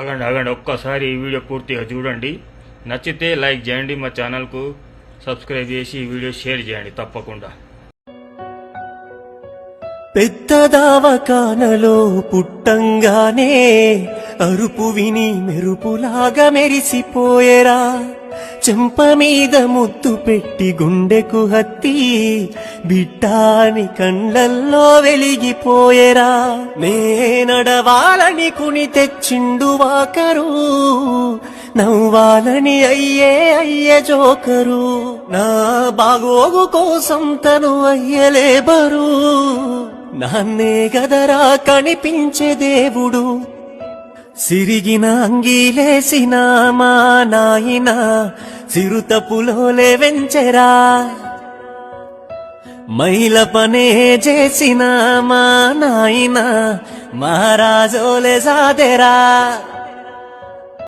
అగండి అగండి ఒక్కసారి ఈ వీడియో పూర్తిగా చూడండి. నచ్చితే లైక్ చేయండి మా ఛానల్కు సబ్స్క్రైబ్ చేసి ఈ వీడియో షేర్ చేయండి తప్పకుండా. పెద్ద దావకానలో పుట్టంగానే అరుపు విని మెరుపులాగా మెరిసిపోయేరా. చెంప మీద ముద్దు పెట్టి గుండెకు హత్తి బిట్టాని కండ్లల్లో వెలిగిపోయేరా. నే నడవాలని కుని తెచ్చిండు వాకరు. నవ్వాలని అయ్యే అయ్యే జోకరు. నా బాగోగు కోసం తను అయ్యలేబరు. నాన్నే గదరా కనిపించే దేవుడు. సిరిగిన అంగీలేసిన మా నాయన. సిరుతపులోలే వెంచెరా. మహిళ పనే చేసిన మా నాయన మహారాజోలే సాదేరా